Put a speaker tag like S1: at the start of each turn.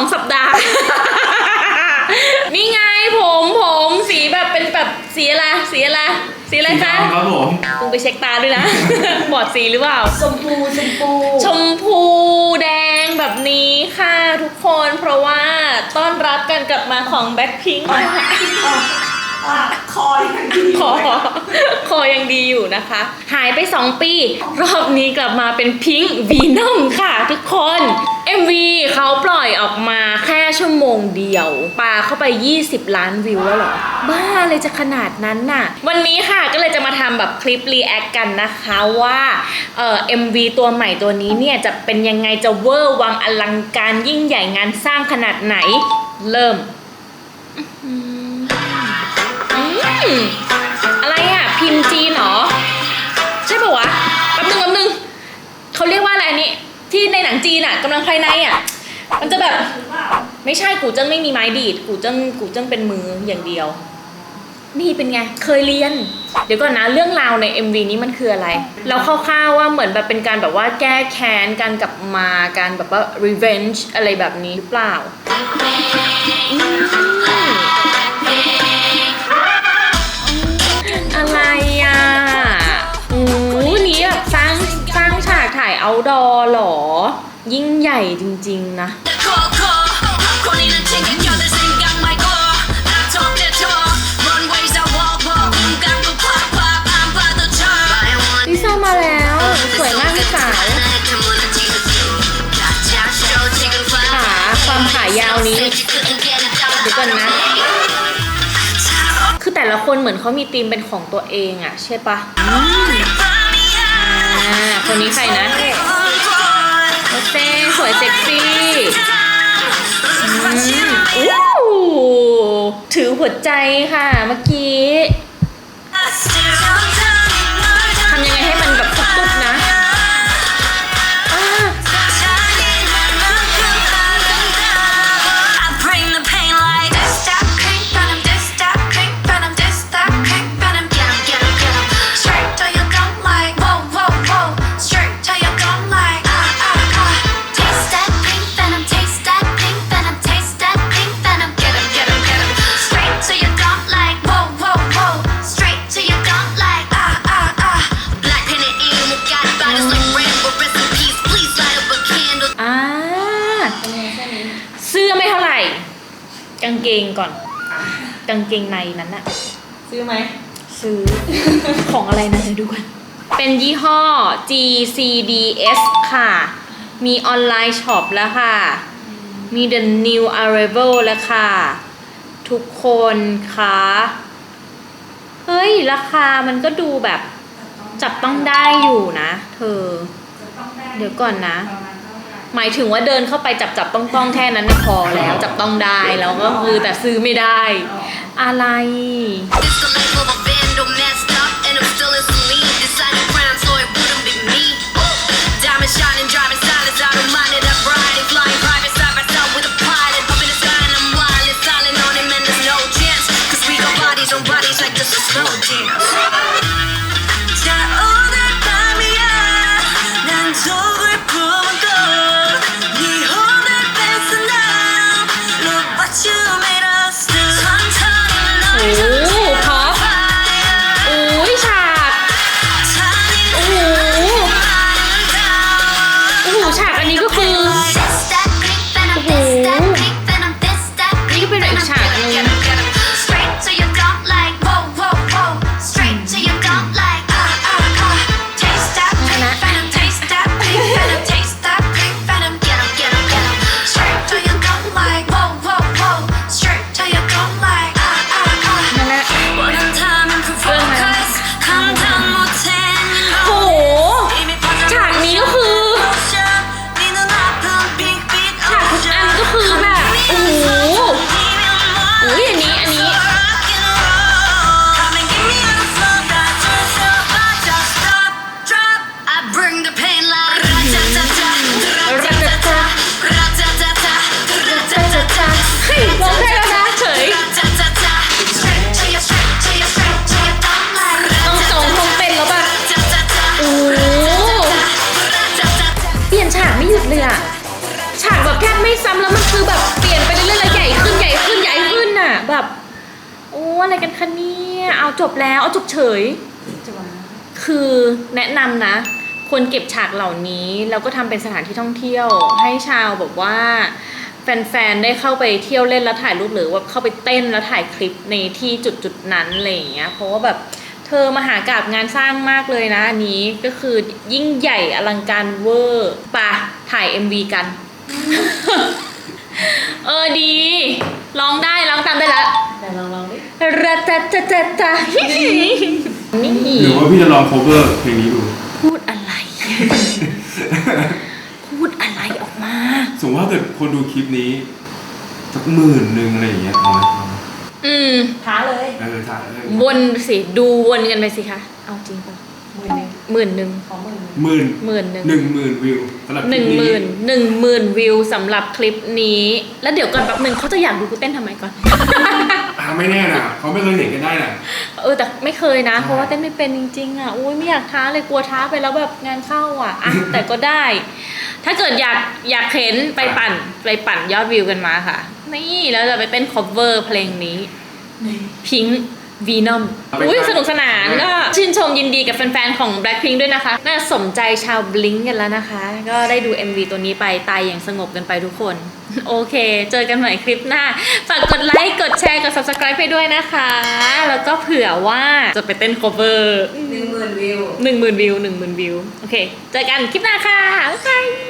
S1: องสัปดาห์ นี่ไงผมผมสีแบบเป็นแบบสีอะไรสีอะไรสีอะไรคะ
S2: สีดำครับผม
S1: คุณไปเช็คตาด้วยนะ บอดสีหรือเปล่า
S3: ชมพูชมพู
S1: ชมพูแดงแบบนี้ค่ะทุกคนเพราะว่าต้อนรับการกลับมาของแบ็คพิงค์
S3: อะคอยังดี
S1: คอคอยังดีอยู่นะคะ หายไป 2 ปี รอบนี้กลับมาเป็นพิงค์วีนอมค่ะทุกคน MV เขาปล่อยออกมาแค่ชั่วโมงเดียวปาเข้าไป 20 ล้านวิวแล้วเหรอ บ้าเลยจะขนาดนั้นน่ะ วันนี้ค่ะก็เลยจะมาทำแบบคลิปรีแอคกันนะคะว่าเอ่อ MV ตัวใหม่ตัวนี้เนี่ย จะเป็นยังไงจะเวอร์วังอลังการยิ่งใหญ่งานสร้างขนาดไหน เริ่ม อืม อะไรอะ พิมพ์จีนเหรอ ใช่ปะวะแป๊บนึงแป๊บนึงเขาเรียกว่าอะไรอันนี้ ที่ในหนังจีนอะกำลังภายในอะ มันจะแบบ ไม่ใช่กูเจิ้งไม่มีไม้ดีด กูเจิ้งกูเจิ้งเป็นมืออย่างเดียว นี่เป็นไง เคยเรียน เดี๋ยวก่อนนะ เรื่องราวใน MV นี้มันคืออะไร เราคร่าวๆว่าเหมือนแบบเป็นการแบบว่าแก้แค้น การกลับมา การแบบว่า revenge อะไรแบบนี้หรือเปล่าอืม เอาดอหรอ ยิ่งใหญ่จริง ๆ นะ ลิซ่ามาแล้ว สวยมากพี่าขาความขายยาวนี้คือแต่ละคนเหมือนเขามีธีมเป็นของตัวเองอะใช่ปะ คนนี้ใครนะโอเซ่สวยเซ็กซี่อู้ถือหัวใจค่ะเมื่อกี้างเกงก่อนกางเกงในนั้นอะ
S3: ซื้อไหม
S1: ซื้อ ของอะไรนะเดี๋ยวดูกัน เป็นยี่ห้อ GCDS ค่ะ มีออนไลน์ช็อปแล้วค่ะ มี The New Arrival แล้วค่ะ ทุกคนคะเฮ้ย ราคามันก็ดูแบบจับต้องได้อยู่นะ เธอ เดี๋ยวก่อนนะ หมายถึงว่าเดินเข้าไปจับจับต้องต้องๆแค่นั้นน่ะพอแล้ว จับต้องได้แล้วก็คือแต่ซื้อไม่ได้ อะไร
S4: This the life of a vandal messed up,
S1: แบบโอ้อะไรกันคะเนี่ยเอาจบแล้วเอาจบเฉย
S3: จะว่า
S1: คือแนะนำนะควรเก็บฉากเหล่านี้ แล้วก็ทำเป็นสถานที่ท่องเที่ยว ให้ชาวแบบว่า แฟนๆ ได้เข้าไปเที่ยวเล่นแล้วถ่ายรูปหรือว่าเข้าไปเต้นแล้วถ่ายคลิปในที่จุดจุดๆนั้นอะไรอย่างเงี้ยเพราะว่าแบบเธอมหากราบงานสร้างมากเลยนะอันนี้ก็คือยิ่งใหญ่อลังการเวอร์ปะถ่าย MV กัน เออดี ร้องได้ร้องตามได้แล้ว
S3: แต่ลองลองดิ
S1: ระตะตะตะตะนี่
S2: หรือว่าพี่จะลอง cover เพลงนี้ดู
S1: พูดอะไร พูดอะไรออกมา
S2: สมมติว่าเกิดคนดูคลิปนี้สักหมื่นหนึ่งอะไรอย่างเงี้ยเอาไหมเอาไหม
S1: อืม
S3: ท้าเลย
S2: เออถ่ายเลย
S1: วนสิ ดูวนกันไปสิคะ เอาจริงป่ะ
S3: หมื่นหนึ่ง
S1: หมื่นหนึ่ง
S3: ขอหมื่นหนึ่ง
S2: หมื่น
S1: หมื่นหนึ่ง
S2: หนึ่งหมื่นวิวสำหรับค
S1: ห
S2: ลิ
S1: นึ่
S2: ป
S1: ง
S2: นี้
S1: หมื่นหนึ่งหมื่นวิวสำหรับคลิปนี้ แล้วเดี๋ยวก่อนแป๊บหนึ่งเขาจะอยากดูกูเต้นทำไมก่อน
S2: อ่าไม่แน่นะเขาไม่เคยเห็นกันได้นะ
S1: เออแต่ไม่เคยนะ
S2: ใช่
S1: เพราะว่าเต้นไม่เป็นจริงๆอะอุ้ยไม่อยากท้าเลยกลัวท้าไปแล้วแบบงานเข้าอะอะ แต่ก็ได้ ถ้าเกิดอยากอยากเห็นไปปั่นไปปั่นยอดวิวกันมาค่ะ นี่แล้วจะไปเต้น cover เพลงนี้ พิง วีนอมอุ้ยสนุกสนานก็ชื่นชมยินดีกับแฟนๆ ของ Blackpink ด้วยนะคะ น่าสมใจชาวบลิงกันแล้วนะคะ ก็ได้ดู MV ตัวนี้ไปตายอย่างสงบกันไปทุกคน โอเค เจอกันใหม่คลิปหน้า ฝากกดไลค์ กดแชร์ กด subscribe ให้ด้วยนะคะ แล้วก็เผื่อว่าจะไปเต้น cover
S3: หนึ่งหมื่นวิว
S1: หนึ่งหมื่นวิวหนึ่งหมื่นวิว โอเค เจอกันคลิปหน้าค่ะบ๊ายบาย